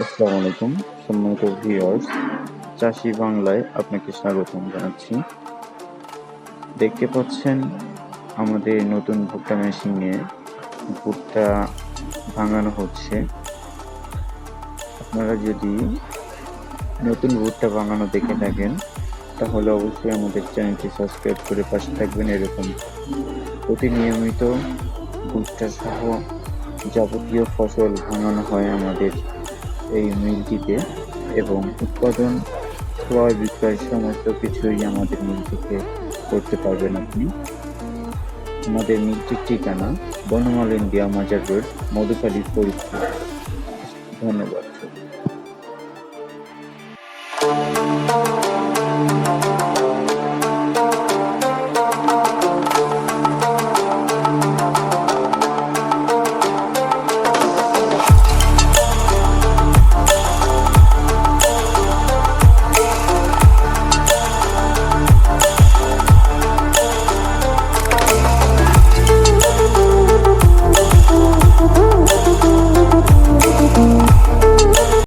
আসসালামু আলাইকুম, সম্মানিত ভিউয়ার্স চাষি বাংলায় আপনাকে স্বাগতম জানাচ্ছি। দেখতে পাচ্ছেন আমাদের নতুন ভুট্টা মেশিনে ভুট্টা ভাঙানো হচ্ছে। আপনারা যদি নতুন ভুট্টা ভাঙানো দেখে থাকেন, তাহলে অবশ্যই আমাদের চ্যানেলটি সাবস্ক্রাইব করে পাশে থাকবেন এরকম অতি প্রতিনিয়মিত ভুট্টা সহ যাবতীয় ফসল ভাঙানো হয় আমাদের এই মিলটিতে এবং উৎপাদন ক্রয় বিক্রয় সমস্ত কিছুই আমাদের মিল থেকে করতে পারবেন আপনি। আমাদের মিলটির ঠিকানা বনমাল ইন্ডিয়া মাজার রোড, মধুখালী, ফরিদপুর। ধন্যবাদ।